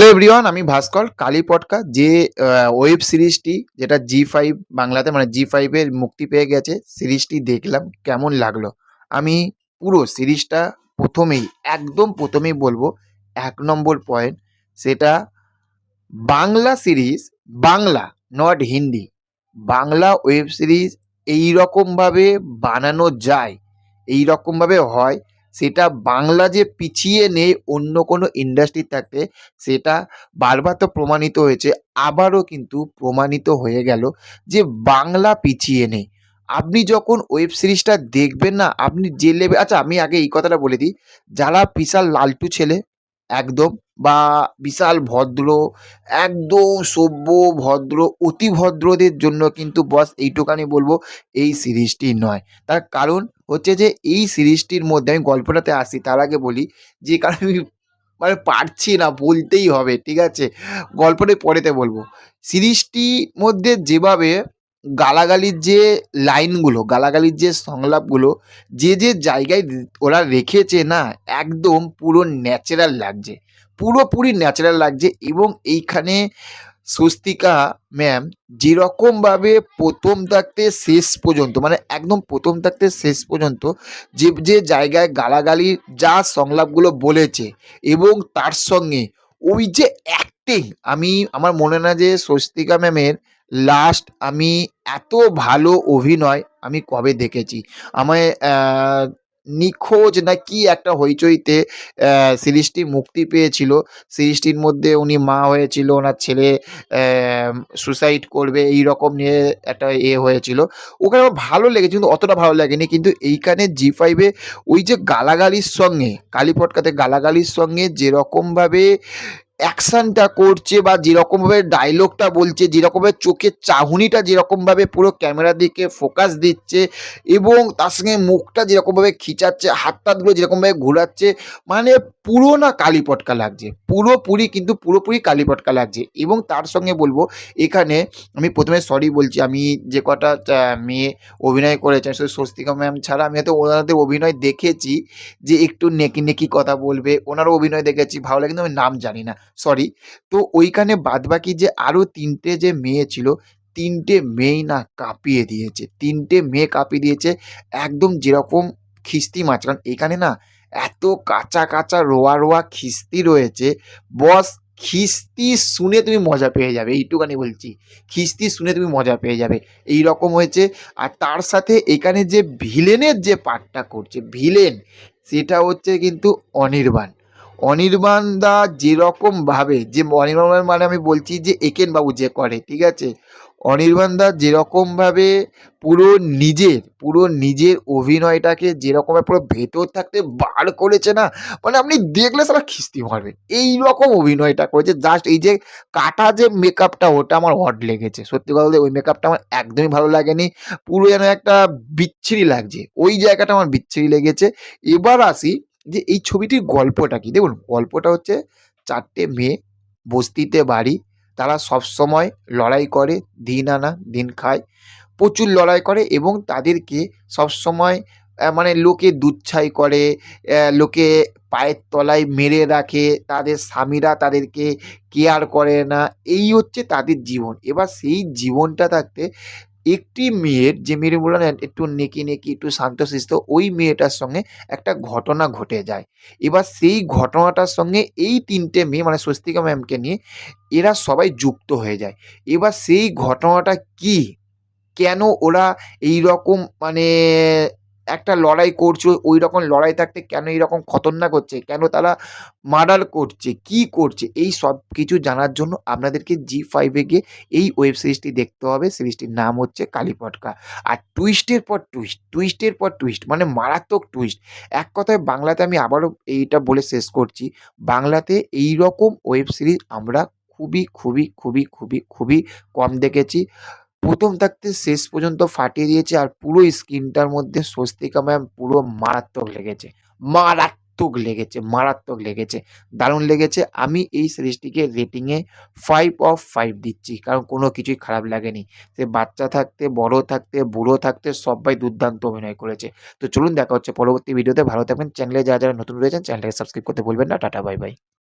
Hello everyone আমি ভাস্কর, কালী পটকা, যে ওয়েব সিরিজটি যেটা জি ফাইভ বাংলাতে মানে জি ফাইভের মুক্তি পেয়ে গেছে সিরিজটি দেখলাম, কেমন লাগল? আমি পুরো সিরিজটা প্রথমেই, একদম প্রথমেই বলব, এক নম্বর পয়েন্ট সেটা Bangla series Bangla not Hindi, Bangla web series এই রকমভাবে বানানো যায় এই রকমভাবে হয় সেটা বাংলা যে পিছিয়ে নেই, অন্য কোনো ইন্ডাস্ট্রি থাকতে, সেটা বারবার তো প্রমাণিত হয়েছে, আবারও কিন্তু প্রমাণিত হয়ে গেল যে বাংলা পিছিয়ে নেই। আপনি যখন ওয়েব সিরিজটা দেখবেন না, আপনি যে লেভেল আচ্ছা আমি আগে এই কথাটা বলে দিই, যারা বিশাল লালটু ছেলে একদম বা বিশাল ভদ্র, একদম সভ্য, ভদ্র, অতি ভদ্রদের জন্য কিন্তু বস এইটুকানি বলব এই সিরিজটি নয়। তার কারণ হচ্ছে যে এই সিরিজটির মধ্যে আমি গল্পটাতে আসি, তার আগে বলি যে কারণ আমি মানে পারছি না, বলতেই হবে, ঠিক আছে? গল্পটা পরেতে বলব। সিরিজটির মধ্যে যেভাবে গালাগালির যে লাইনগুলো, গালাগালির যে সংলাপগুলো, যে যে জায়গায় ওরা রেখেছে না, একদম পুরো ন্যাচারাল লাগছে। পুরোপুরি ন্যাচারাল লাগছে এবং এইখানে স্বস্তিকা ম্যাম যেরকমভাবে প্রথম থাকতে শেষ পর্যন্ত মানে একদম প্রথম থাকতে শেষ পর্যন্ত যে যে জায়গায় গালাগালির যা সংলাপগুলো বলেছে এবং তার সঙ্গে ওই যে অ্যাক্টিং আমি, আমার মনে না যে স্বস্তিকা ম্যামের লাস্ট আমি এত ভালো অভিনয় আমি কবে দেখেছি? আমায় নিখোঁজ না কি একটা হইচইতে সিরিজটি মুক্তি পেয়েছিল। সিরিজটির মধ্যে উনি মা হয়েছিল, ওনার ছেলে সুসাইড করবে এই রকম নিয়ে একটা এ হয়েছিল। ওখানে আমার ভালো লেগেছে, কিন্তু অতটা ভালো লাগেনি। কিন্তু এইখানে জি ফাইভে ওই যে গালাগালির সঙ্গে কালী পটকাতে গালাগালির সঙ্গে যেরকমভাবে অ্যাকশানটা করছে বা যেরকমভাবে ডায়লগটা বলছে, যেরকমভাবে চোখের চাহনিটা যেরকমভাবে পুরো ক্যামেরার দিকে ফোকাস দিচ্ছে এবং তার সঙ্গে মুখটা যেরকমভাবে খিচাচ্ছে হাত টাতগুলো যেরকমভাবে ঘোরাচ্ছে মানে পুরো না কালী পটকা লাগছে। পুরোপুরি কিন্তু পুরোপুরি কালী পটকা লাগছে এবং তার সঙ্গে বলব, এখানে আমি প্রথমে সরি বলছি, আমি যে কটা মেয়ে অভিনয় করেছেন, শুধু স্বস্তিকা ম্যাম ছাড়া আমি হয়তো ওনাদের অভিনয় দেখেছি যে একটু নেকি নেকি কথা বলবে, ওনারও অভিনয় দেখেছি, ভালো লাগে কিন্তু আমি নাম জানি না। সরি তো ওইখানে বাদবাকি যে আরও তিনটে যে মেয়ে ছিল, তিনটে মেয়ে না কাঁপিয়ে দিয়েছে। তিনটে মেয়ে কাঁপিয়ে দিয়েছে একদম যেরকম খিস্তি মাছ কারণ এখানে না এত কাঁচা কাঁচা রোয়া রোয়া খিস্তি রয়েছে। বস, খিস্তি শুনে তুমি মজা পেয়ে যাবে, এইটুকানি বলছি। খিস্তি শুনে তুমি মজা পেয়ে যাবে। এই রকম হয়েছে। আর তার সাথে এখানে যে ভিলেনের যে পার্টটা করছে, ভিলেন, সেটা হচ্ছে কিন্তু অনির্বাণ। অনির্বাণ দা যেরকমভাবে যে অনির্বাণ মানে আমি বলছি যে একেন বাবু যে করে, ঠিক আছে? অনির্বাণ দা যেরকমভাবে পুরো নিজের পুরো নিজের অভিনয়টাকে যেরকমভাবে পুরো ভেতর থাকতে বার করেছে না মানে আপনি দেখলে সারা খিস্তি মারবেন। এই রকম অভিনয়টা করেছে জাস্ট এই যে কাটা যে মেকআপটা ওটা আমার অড লেগেছে। সত্যি কথা বলতে ওই মেকআপটা আমার একদমই ভালো লাগেনি। পুরো যেন একটা বিচ্ছিরি লাগছে। ওই জায়গাটা আমার বিচ্ছিরি লেগেছে। এবার আসি যে এই ছবিটির গল্পটা কি? দেখুন গল্পটা হচ্ছে চারটে মেয়ে বস্তিতে বাড়ি তারা সবসময় লড়াই করে দিন আনা দিন খায় প্রচুর লড়াই করে এবং তাদেরকে সবসময় আহ, মানে লোকে দুচ্ছাই করে লোকে পায়ের তলায় মেরে রাখে তাদের স্বামীরা তাদেরকে কেয়ার করে না এই হচ্ছে তাদের জীবন। এবার সেই জীবনটা থাকতে একটি মেয়ের, যে মেয়ের বললাম একটু নেকি নেকি, একটু শান্তশিষ্ট ওই মেয়েটার সঙ্গে একটা ঘটনা ঘটে যায়। এবার সেই ঘটনাটার সঙ্গে এই তিনটে মেয়ে মানে স্বস্তিকা ম্যামকে নিয়ে, এরা সবাই যুক্ত হয়ে যায়। এবার সেই ঘটনাটা কি? কেন ওরা এই রকম মানে একটা লড়াই করছে ওই রকম লড়াই থাকতে কেন এইরকম খতরনাক হচ্ছে? কেন তারা মার্ডার করছে? কি করছে? এই সব কিছু জানার জন্য আপনাদেরকে জি ফাইভে গিয়ে এই ওয়েব সিরিজটি দেখতে হবে। সিরিজটির নাম হচ্ছে কালীপটকা। আর টুইস্টের পর টুইস্ট টুইস্টের পর টুইস্ট মানে মারাত্মক টুইস্ট এক কথায় বাংলাতে আমি আবারও এইটা বলে শেষ করছি, বাংলাতে এই রকম ওয়েব সিরিজ আমরা খুবই খুবই খুবই খুবই খুবই কম দেখেছি। প্রথম থাকতে শেষ পর্যন্ত ফাটিয়ে দিয়েছে আর পুরো স্ক্রিনটার মধ্যে স্বস্তিকা ম্যাম পুরো মারাত্মক লেগেছে। মারাত্মক লেগেছে মারাত্মক লেগেছে। দারুণ লেগেছে। আমি এই সিরিজটিকে রেটিংয়ে ফাইভ অফ ফাইভ দিচ্ছি, কারণ কোনো কিছুই খারাপ লাগেনি। সে বাচ্চা থাকতে, বড় থাকতে, বুড়ো থাকতে সবাই দুর্দান্ত অভিনয় করেছে। তো চলুন দেখা হচ্ছে পরবর্তী ভিডিওতে ভালো থাকবেন। চ্যানেলে যারা যারা নতুন রয়েছেন চ্যানেলটাকে সাবস্ক্রাইব করতে ভুলবেন না। Tata bye bye